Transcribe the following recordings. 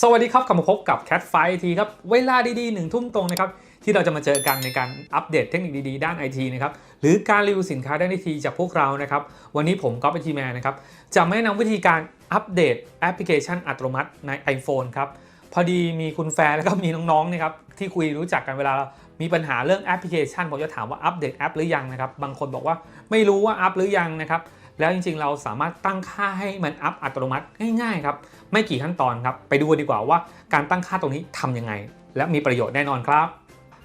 สวัสดีครับกลับมาพบกับ Cat f i ทีครับ เวลาดีๆหนึ่งทุ่มตรงนะครับ ที่เราจะมาเจอกันในการอัปเดตเทคนิคดีๆ ด้านไอทีนะครับ หรือการรีวิวสินค้าด้านไอทีจากพวกเรานะครับ วันนี้ผมก๊อฟไอทีแมนนะครับ จะไม่นำวิธีการอัปเดตแอปพลิเคชันอัตโนมัติใน iPhone ครับ พอดีมีคุณแฟนแล้วก็มีน้องๆนะครับที่คุยรู้จักกันเวลามีปัญหาเรื่องแอปพลิเคชันผมจะถามว่าอัปเดตแอปหรือยังนะครับบางคนบอกว่าไม่รู้ว่าอัปหรือยังนะครับ แล้วจริงๆ เราสามารถตั้งค่าให้มันอัพอัตโนมัติง่ายๆครับไม่กี่ขั้นตอนครับไปดูดีกว่าว่าการตั้งค่าตรงนี้ทำยังไง และมีประโยชน์แน่นอนครับ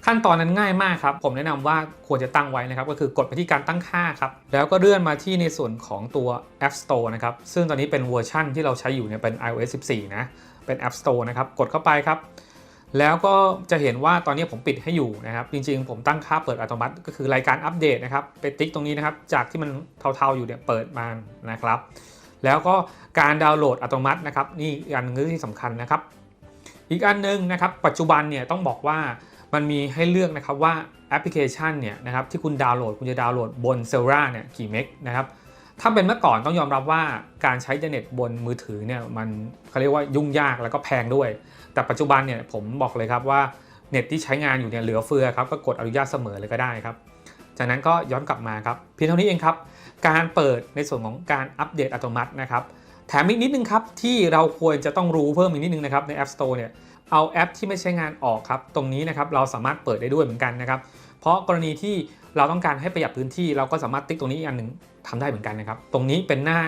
ขั้นตอนนั้นง่ายมากครับ ผมแนะนำว่าควรจะตั้งไว้นะครับ ก็คือกดไปที่การตั้งค่าครับแล้วก็เลื่อนมาที่ในส่วนของตัว App Store นะครับซึ่งตอนนี้เป็นเวอร์ชั่นที่เราใช้อยู่เนี่ยเป็น iOS 14 นะเป็น App Store นะครับกดเข้าไปครับ แล้วก็จะเห็นว่าตอนนี้ผมปิดให้อยู่นะครับ จริงๆ ผมตั้งค่าเปิดอัตโนมัติ ก็คือรายการอัปเดตนะครับไปติ๊กตรงนี้นะครับ จากที่มันเทาๆอยู่เนี่ยเปิดมานะครับ แล้วก็การดาวน์โหลดอัตโนมัตินะครับ นี่อันนึงที่สำคัญนะครับ อีกอันหนึงนะครับ ปัจจุบันเนี่ยต้องบอกว่ามันมีให้เลือกนะครับว่าแอปพลิเคชันเนี่ยนะครับที่คุณดาวน์โหลดคุณจะดาวน์โหลดบนเซลราเนี่ยกี่เมกนะครับถ้าเป็นเมื่อก่อนต้องยอมรับว่าการใช้อินเทอร์เน็ตบนมือถือเนี่ยมันเขาเรียกว่ายุ่งยากแล้วก็แพงด้วย แต่ปัจจุบันเนี่ยผมบอกเลยครับว่าเน็ตที่ใช้งานอยู่เนี่ยเหลือเฟือครับก็กดอนุญาตเสมอเลยก็ได้ครับ จากนั้นก็ย้อนกลับมาครับเพียงเท่านี้เองครับ การเปิดในส่วนของการอัปเดตอัตโนมัตินะครับแถมอีกนิดนึงครับที่เราควรจะต้องรู้เพิ่มอีกนิดนึงนะครับใน App Store เนี่ยเอาแอปที่ไม่ใช้งานออกครับ ตรงนี้นะครับเราสามารถเปิดได้ด้วยเหมือนกันนะครับ เพราะกรณีที่เราต้องการให้ประหยัดพื้นที่เราก็สามารถติ๊กตรงนี้อีกอันหนึ่งทำได้เหมือนกันนะครับ ตรงนี้เป็นหน้า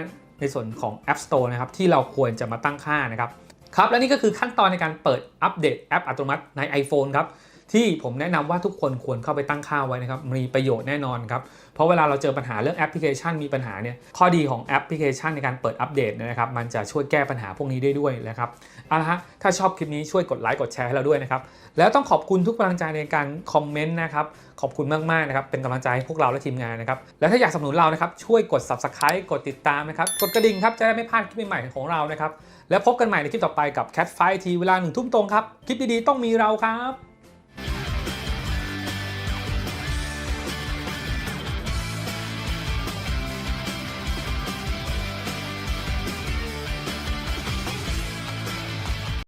ในส่วนของ App Store นะครับที่เราควรจะมาตั้งค่านะครับ ครับและนี่ก็คือขั้นตอนในการเปิดอัปเดตแอปอัตโนมัติใน iPhone ครับ ที่ผมแนะนำว่าทุกคนควรเข้าไปตั้งค่าไว้นะครับมีประโยชน์แน่นอนครับเพราะเวลาเราเจอปัญหาเรื่องแอปพลิเคชันมีปัญหาเนี่ยข้อดีของแอปพลิเคชันในการเปิดอัปเดตนะครับมันจะช่วยแก้ปัญหาพวกนี้ได้ด้วยนะครับเอาละฮะถ้าชอบคลิปนี้ช่วยกดไลค์กดแชร์ให้เราด้วยนะครับแล้วต้องขอบคุณทุกกำลังใจในการคอมเมนต์นะครับขอบคุณมากๆนะครับเป็นกำลังใจให้พวกเราและทีมงานนะครับแล้วถ้าอยากสนับสนุนเรานะครับช่วยกด subscribe กดติดตามนะครับกดกระดิ่งครับจะได้ไม่พลาดคลิปใหม่ของเรานะครับแล้วพบกันใหม่ในคลิปต่อไปกับ Cat Fight ทีเวลาหนึ่งทุ่มตรงครับคลิปดีๆต้องมีเราครับ